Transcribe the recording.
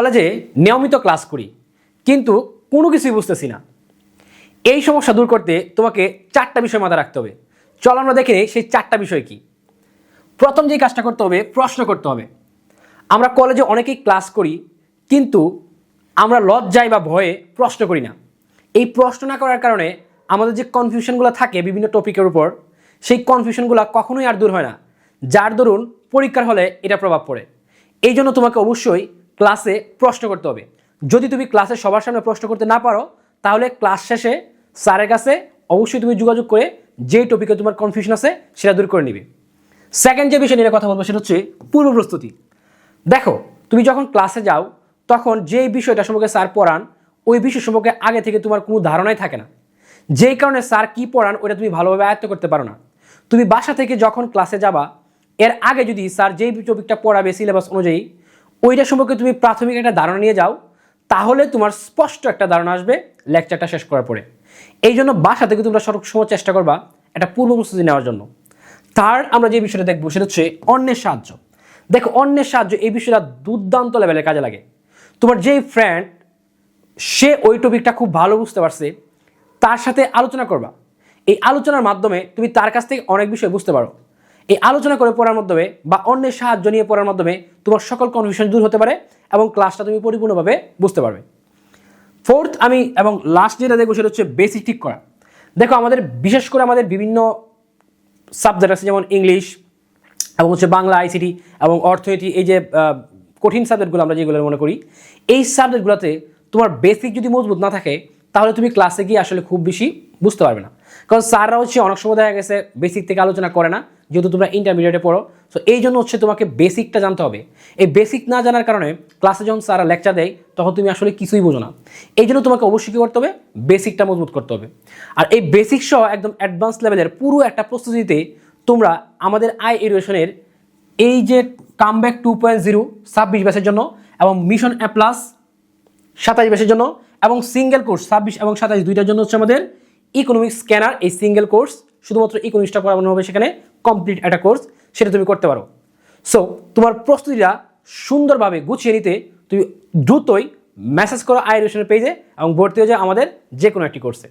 কলেজে নিয়মিত ক্লাস করি, কিন্তু কোনো কিছুই বুঝতেছি না। এই সমস্যা দূর করতে তোমাকে চারটা বিষয় মাথায় রাখতে হবে। চল আমরা দেখে নিই সেই চারটা বিষয় কি। প্রথম যে কাজটা করতে হবে, প্রশ্ন করতে হবে। আমরা কলেজে অনেকেই ক্লাস করি, কিন্তু আমরা লজ্জায় বা ভয়ে প্রশ্ন করি না। এই প্রশ্ন না করার কারণে আমাদের যে কনফিউশনগুলো থাকে বিভিন্ন টপিকের উপর, সেই কনফিউশনগুলো কখনোই আর দূর হয় না। যার দরুন পরীক্ষার হলে এটা প্রভাব পড়ে। এই জন্য তোমাকে অবশ্যই ক্লাসে প্রশ্ন করতে হবে। যদি তুমি ক্লাসে সবার সামনে প্রশ্ন করতে না পারো, তাহলে ক্লাস শেষে স্যারের কাছে অবশ্যই তুমি যোগাযোগ করে যেই টপিকে তোমার কনফিউশন আছে, সেটা দূর করে নিবে। সেকেন্ড যে বিষয় নিয়ে কথা বলব, সেটা হচ্ছে পূর্ব প্রস্তুতি। দেখো, তুমি যখন ক্লাসে যাও, তখন যেই বিষয়টা সম্পর্কে স্যার পড়ান, ওই বিষয় সম্পর্কে আগে থেকে তোমার কোনো ধারণাই থাকে না। যেই কারণে স্যার কি পড়ান ওটা তুমি ভালোভাবে আয়ত্ত করতে পারো না। তুমি বাসা থেকে যখন ক্লাসে যাবা, এর আগে যদি স্যার যেই টপিকটা পড়াবে সিলেবাস অনুযায়ী ওইটা সম্পর্কে তুমি প্রাথমিক একটা ধারণা নিয়ে যাও, তাহলে তোমার স্পষ্ট একটা ধারণা আসবে লেকচারটা শেষ করার পরে। এই জন্য বাসা থেকে তোমরা সব সময় চেষ্টা করবা একটা পূর্ব প্রস্তুতি নেওয়ার জন্য। তার আমরা যে বিষয়টা দেখব সেটা হচ্ছে অন্যের সাহায্য। দেখো, অন্যের সাহায্য এই বিষয়টা দুর্দান্ত লেভেলে কাজে লাগে। তোমার যেই ফ্রেন্ড সে ওই টপিকটা খুব ভালো বুঝতে পারছে, তার সাথে আলোচনা করবা। এই আলোচনার মাধ্যমে তুমি তার কাছ থেকে অনেক বিষয় বুঝতে পারো। এই আলোচনা করে পড়ার মাধ্যমে বা অন্যের সাহায্য নিয়ে পড়ার মাধ্যমে তোমার সকল কনফিউশন দূর হতে পারে এবং ক্লাসটা তুমি পরিপূর্ণভাবে বুঝতে পারবে। ফোর্থ আমি এবং লাস্ট যেটা দেখব সেটা হচ্ছে বেসিক ঠিক করা। দেখো, আমাদের বিশেষ করে আমাদের বিভিন্ন সাবজেক্ট আছে, যেমন ইংলিশ এবং হচ্ছে বাংলা আইসিটি এবং অর্থনীতি, এই যে কঠিন সাবজেক্টগুলো আমরা যেগুলো মনে করি, এই সাবজেক্টগুলোতে তোমার বেসিক যদি মজবুত না থাকে, তাহলে তুমি ক্লাসে গিয়ে আসলে খুব বেশি বুঝতে পারবে না। কারণ স্যাররা হচ্ছে অনেক সময় দেখা গেছে বেসিক থেকে আলোচনা করে না, যেহেতু তোমরা ইন্টারমিডিয়েটে পড়ো। সো এই জন্য হচ্ছে তোমাকে বেসিকটা জানতে হবে। এই বেসিক না জানার কারণে ক্লাসে যখন স্যাররা লেকচার দেয়, তখন তুমি আসলে কিছুই বোঝো না। এই জন্য তোমাকে অবশ্যই কী করতে হবে? বেসিকটা মজবুত করতে হবে। আর এই বেসিক সহ একদম অ্যাডভান্স লেভেলের পুরো একটা প্রস্তুতিতে তোমরা আমাদের আই এডুকেশনের এই যে কামব্যাক টু পয়েন্ট জিরো ছাব্বিশ ব্যাচের জন্য এবং মিশন এ প্লাস সাতাশ ব্যাচের জন্য এবং সিঙ্গেল কোর্স ছাব্বিশ এবং সাতাশ দুইটার জন্য হচ্ছে আমাদের ইকোনমিক্স স্ক্যানার এই সিঙ্গেল কোর্স শুধুমাত্র ইকোনমিক্সটা পড়ানো হবে সেখানে কমপ্লিট একটা কোর্স সেটা তুমি করতে পারো। সো তোমার প্রস্তুতিটা সুন্দরভাবে গুছিয়ে নিতে তুমি দ্রুতই মেসেজ করো আই এডুকেশনের পেজে এবং ভর্তি হয়ে যাও আমাদের যে কোনো একটি কোর্সে